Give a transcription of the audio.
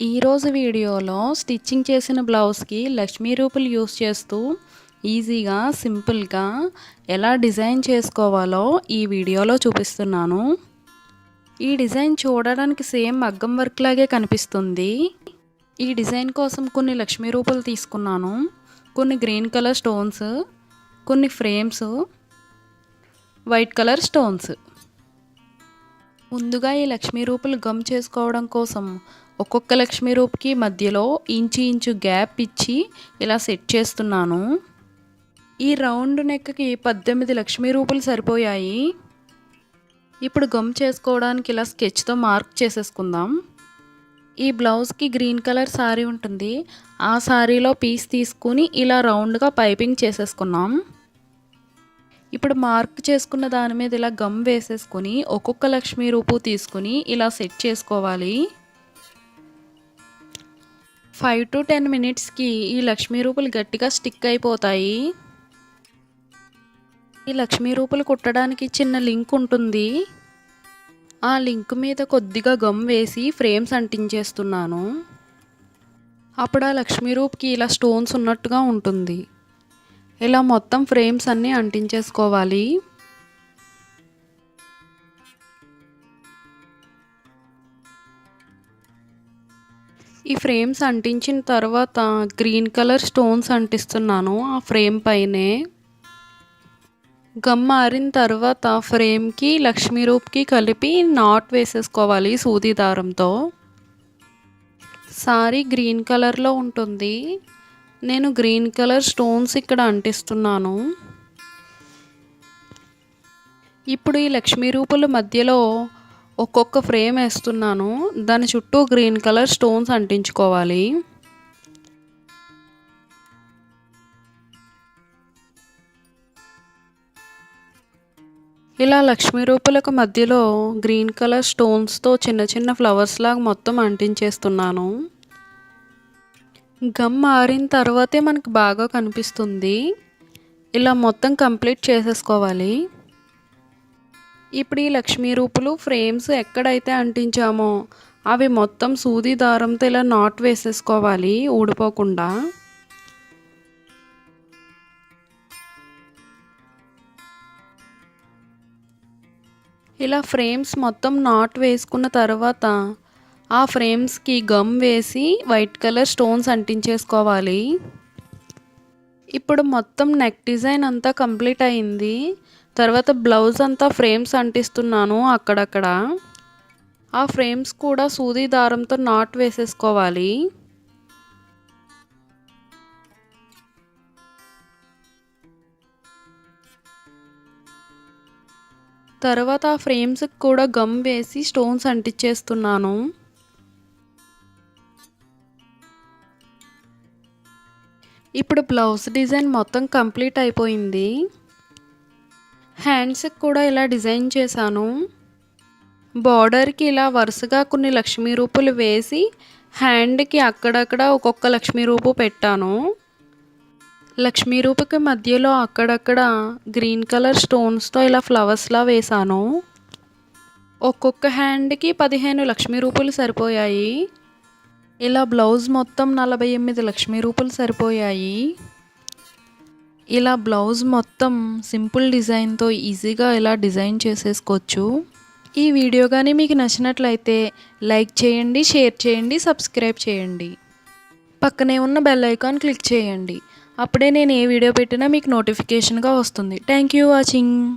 ఈరోజు వీడియోలో స్టిచ్చింగ్ చేసిన బ్లౌజ్కి లక్ష్మీ రూపులు యూస్ చేస్తూ ఈజీగా సింపుల్గా ఎలా డిజైన్ చేసుకోవాలో ఈ వీడియోలో చూపిస్తున్నాను. ఈ డిజైన్ చూడడానికి సేమ్ మగ్గం వర్క్ లాగే కనిపిస్తుంది. ఈ డిజైన్ కోసం కొన్ని లక్ష్మీ రూపులు తీసుకున్నాను. కొన్ని గ్రీన్ కలర్ స్టోన్స్ కొన్ని ఫ్రేమ్స్ వైట్ కలర్ స్టోన్స్. ముందుగా ఈ లక్ష్మీ రూపులు గమ్ చేసుకోవడం కోసం ఒక్కొక్క లక్ష్మీ రూపుకి మధ్యలో ఇంచు ఇంచు గ్యాప్ ఇచ్చి ఇలా సెట్ చేస్తున్నాను. ఈ రౌండ్ నెక్కి పద్దెనిమిది లక్ష్మీ రూపులు సరిపోయాయి. ఇప్పుడు గమ్ చేసుకోవడానికి ఇలా స్కెచ్తో మార్క్ చేసేసుకుందాం. ఈ బ్లౌజ్కి గ్రీన్ కలర్ శారీ ఉంటుంది. ఆ శారీలో పీస్ తీసుకుని ఇలా రౌండ్గా పైపింగ్ చేసేసుకున్నాం. ఇప్పుడు మార్క్ చేసుకున్న దాని మీద ఇలా గమ్ వేసేసుకుని ఒక్కొక్క లక్ష్మీ రూపు తీసుకుని ఇలా సెట్ చేసుకోవాలి. ఫైవ్ టు టెన్ మినిట్స్కి ఈ లక్ష్మీ రూపులు గట్టిగా స్టిక్ అయిపోతాయి. ఈ లక్ష్మీ రూపులు కుట్టడానికి చిన్న లింక్ ఉంటుంది. ఆ లింక్ మీద కొద్దిగా గమ్ వేసి ఫ్రేమ్స్ అంటించేస్తున్నాను. అప్పుడు ఆ లక్ష్మీ రూప్కి ఇలా స్టోన్స్ ఉన్నట్టుగా ఉంటుంది. ఇలా మొత్తం ఫ్రేమ్స్ అన్నీ అంటించేసుకోవాలి. ఈ ఫ్రేమ్స్ అంటించిన తర్వాత గ్రీన్ కలర్ స్టోన్స్ అంటిస్తున్నాను ఆ ఫ్రేమ్ పైనే. గమ్ మారిన తర్వాత ఫ్రేమ్కి లక్ష్మీ రూప్కి కలిపి నాట్ వేసేసుకోవాలి సూది దారంతో. సారీ గ్రీన్ కలర్లో ఉంటుంది. నేను గ్రీన్ కలర్ స్టోన్స్ ఇక్కడ అంటిస్తున్నాను. ఇప్పుడు ఈ లక్ష్మీ రూపుల మధ్యలో ఒక్కొక్క ఫ్రేమ్ వేస్తున్నాను. దాని చుట్టూ గ్రీన్ కలర్ స్టోన్స్ అంటించుకోవాలి. ఇలా లక్ష్మీ రూపులకు మధ్యలో గ్రీన్ కలర్ స్టోన్స్తో చిన్న చిన్న ఫ్లవర్స్ లాగా మొత్తం అంటించేస్తున్నాను. గమ్ మారిన తర్వాతే మనకు బాగా కనిపిస్తుంది. ఇలా మొత్తం కంప్లీట్ చేసేసుకోవాలి. ఇప్పుడు ఈ లక్ష్మీ రూపులు ఫ్రేమ్స్ ఎక్కడైతే అంటించామో అవి మొత్తం సూది దారంతో ఇలా నాట్ వేసేసుకోవాలి ఊడిపోకుండా. ఇలా ఫ్రేమ్స్ మొత్తం నాట్ వేసుకున్న తర్వాత ఆ ఫ్రేమ్స్కి గమ్ వేసి వైట్ కలర్ స్టోన్స్ అంటించేసుకోవాలి. ఇప్పుడు మొత్తం నెక్ డిజైన్ అంతా కంప్లీట్ అయింది. తర్వాత బ్లౌజ్ అంతా ఫ్రేమ్స్ అంటిస్తున్నాను అక్కడక్కడ. ఆ ఫ్రేమ్స్ కూడా సూది దారంతో నాట్ వేసేసుకోవాలి. తర్వాత ఆ ఫ్రేమ్స్కి కూడా గమ్ వేసి స్టోన్స్ అంటించేస్తున్నాను ఇప్పుడు బ్లౌజ్ డిజైన్ మొత్తం కంప్లీట్ అయిపోయింది. హ్యాండ్స్కి కూడా ఇలా డిజైన్ చేశాను. బార్డర్కి ఇలా వరుసగా కొన్ని లక్ష్మీ రూపులు వేసి హ్యాండ్కి అక్కడక్కడ ఒక్కొక్క లక్ష్మీ రూపు పెట్టాను. లక్ష్మీ రూపుకి మధ్యలో అక్కడక్కడ గ్రీన్ కలర్ స్టోన్స్తో ఇలా ఫ్లవర్స్లా వేశాను. ఒక్కొక్క హ్యాండ్కి పదిహేను లక్ష్మీ రూపులు సరిపోయాయి. ఇలా బ్లౌజ్ మొత్తం నలభై ఎనిమిది లక్ష్మీ రూపులు సరిపోయాయి. ఇలా బ్లౌజ్ మొత్తం సింపుల్ డిజైన్తో ఈజీగా ఇలా డిజైన్ చేసేసుకోవచ్చు. ఈ వీడియో కానీ మీకు నచ్చినట్లయితే లైక్ చేయండి షేర్ చేయండి సబ్స్క్రైబ్ చేయండి. పక్కనే ఉన్న బెల్ ఐకాన్ క్లిక్ చేయండి. అప్పుడే నేను ఏ వీడియో పెట్టినా మీకు నోటిఫికేషన్గా వస్తుంది. Thank you watching.